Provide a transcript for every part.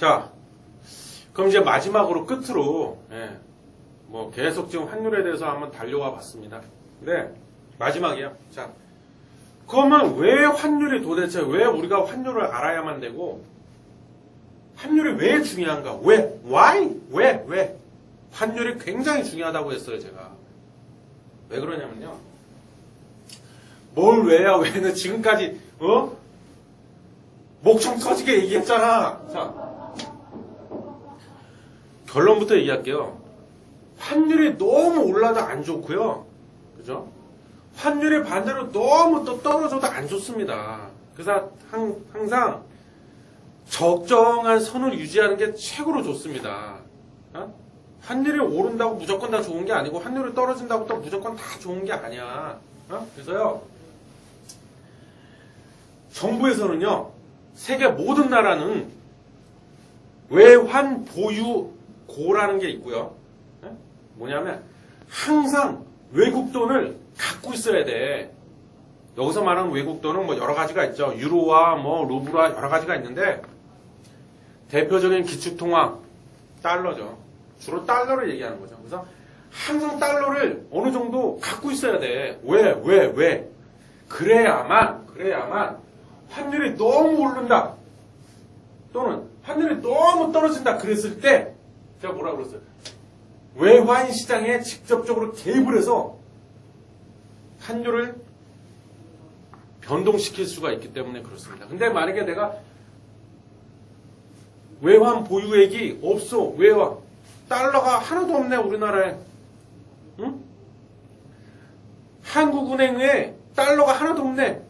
자, 그럼 이제 마지막으로 끝으로 예, 뭐 계속 지금 환율에 대해서 한번 달려와 봤습니다. 근데 마지막이야. 자, 그러면 왜 환율이 도대체 왜 우리가 환율을 알아야만 되고 환율이 왜 중요한가? 왜? Why? 왜? 왜? 환율이 굉장히 중요하다고 했어요, 제가. 왜 그러냐면요. 뭘 왜야, 왜는 지금까지, 어? 목청 터지게 얘기했잖아. 자. 결론부터 얘기할게요. 환율이 너무 올라도 안 좋고요. 그죠? 환율이 반대로 너무 또 떨어져도 안 좋습니다. 그래서 항, 항상 적정한 선을 유지하는 게 최고로 좋습니다. 어? 환율이 오른다고 무조건 다 좋은 게 아니고 환율이 떨어진다고 또 무조건 다 좋은 게 아니야. 어? 그래서요. 정부에서는요. 세계 모든 나라는 외환 보유 고라는 게 있고요. 어? 뭐냐면 항상 외국 돈을 갖고 있어야 돼. 여기서 말하는 외국 돈은 뭐 여러 가지가 있죠. 유로와 뭐 루브라 여러 가지가 있는데 대표적인 기축통화 달러죠. 주로 달러를 얘기하는 거죠. 그래서 항상 달러를 어느 정도 갖고 있어야 돼. 왜? 왜? 왜? 그래야만 그래야만 환율이 너무 오른다. 또는 환율이 너무 떨어진다 그랬을 때 제가 뭐라 그랬어요? 외환 시장에 직접적으로 개입을 해서 환율을 변동시킬 수가 있기 때문에 그렇습니다. 근데 만약에 내가 외환 보유액이 없어, 외환. 달러가 하나도 없네, 우리나라에. 응? 한국은행에 달러가 하나도 없네.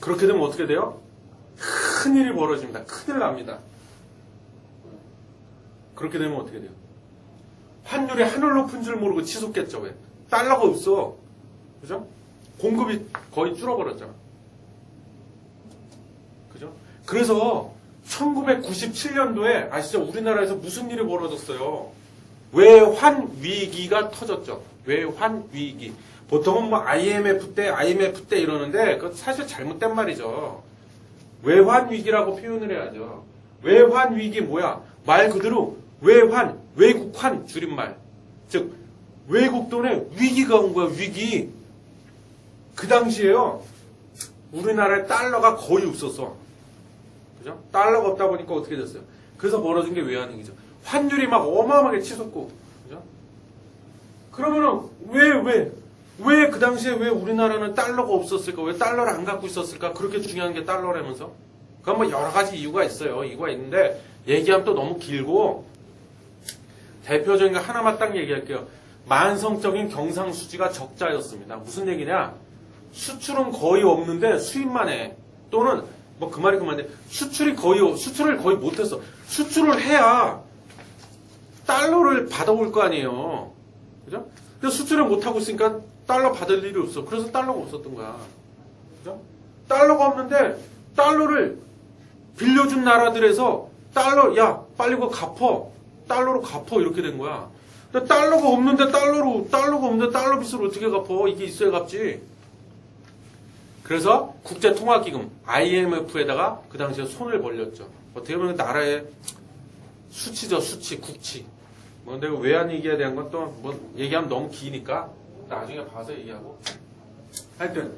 그렇게 되면 어떻게 돼요? 큰일이 벌어집니다. 큰일 납니다. 그렇게 되면 어떻게 돼요? 환율이 하늘 높은 줄 모르고 치솟겠죠, 왜? 달러가 없어. 그죠? 공급이 거의 줄어버렸잖아. 그죠? 그래서 1997년도에 아시죠? 우리나라에서 무슨 일이 벌어졌어요? 외환 위기가 터졌죠. 외환 위기. 보통은 뭐 IMF 때, IMF 때 이러는데 그건 사실 잘못된 말이죠. 외환 위기라고 표현을 해야죠. 외환 위기 뭐야? 말 그대로 외환, 외국환 줄임말. 즉 외국 돈에 위기가 온 거야. 위기. 그 당시에요. 우리나라에 달러가 거의 없었어. 그죠? 달러가 없다 보니까 어떻게 됐어요? 그래서 벌어진 게 외환위기죠. 환율이 막 어마어마하게 치솟고, 그죠? 그러면은, 왜, 왜, 왜 그 당시에 왜 우리나라는 달러가 없었을까? 왜 달러를 안 갖고 있었을까? 그렇게 중요한 게 달러라면서? 그건 뭐 여러 가지 이유가 있어요. 이유가 있는데, 얘기하면 또 너무 길고, 대표적인 거 하나만 딱 얘기할게요. 만성적인 경상수지가 적자였습니다. 무슨 얘기냐? 수출은 거의 없는데 수입만 해. 또는 뭐 그 말이 그만데 수출이 거의 없- 수출을 거의 못했어. 수출을 해야 달러를 받아올 거 아니에요. 그죠? 근데 수출을 못 하고 있으니까 달러 받을 일이 없어. 그래서 달러가 없었던 거야. 그죠? 달러가 없는데 달러를 빌려준 나라들에서 달러 야 빨리 그거 갚어. 달러로 갚어 이렇게 된 거야. 근데 달러가 없는데 달러로 달러가 없는데 달러 빚을 어떻게 갚어? 이게 있어야 갚지. 그래서 국제통화기금 IMF에다가 그 당시에 손을 벌렸죠. 어떻게 보면 나라의 수치죠, 수치, 국치. 뭐 내가 외환위기에 대한 건 또 뭐 얘기하면 너무 기니까 나중에 봐서 얘기하고. 하여튼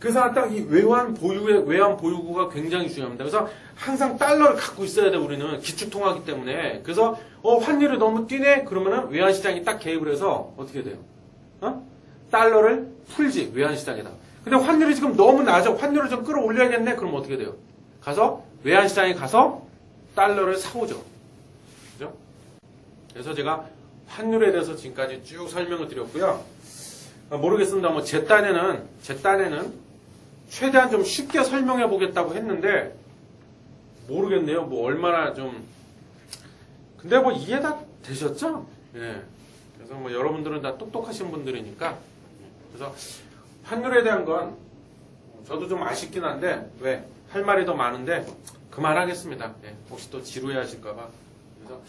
그래서 딱 이 외환 보유의 외환 보유구가 굉장히 중요합니다. 그래서 항상 달러를 갖고 있어야 돼 우리는 기축통화기 때문에. 그래서 어 환율이 너무 뛰네 그러면은 외환 시장이 딱 개입을 해서 어떻게 돼요? 어? 달러를 풀지 외환 시장에다. 근데 환율이 지금 너무 낮아. 환율을 좀 끌어올려야겠네. 그럼 어떻게 돼요? 가서 외환 시장에 가서 달러를 사오죠. 그죠? 그래서 제가 환율에 대해서 지금까지 쭉 설명을 드렸고요. 아, 모르겠습니다. 뭐 제 딴에는 제 딴에는 최대한 좀 쉽게 설명해 보겠다고 했는데 모르겠네요. 뭐 얼마나 좀 근데 뭐 이해 다 되셨죠? 예. 그래서 뭐 여러분들은 다 똑똑하신 분들이니까 그래서 환율에 대한 건 저도 좀 아쉽긴 한데 왜 할 말이 더 많은데 그만하겠습니다. 예, 혹시 또 지루해 하실까봐. 그래서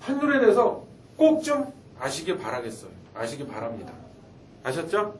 환율에 대해서 꼭 좀 아시길 바라겠어요. 아시길 바랍니다. 아셨죠?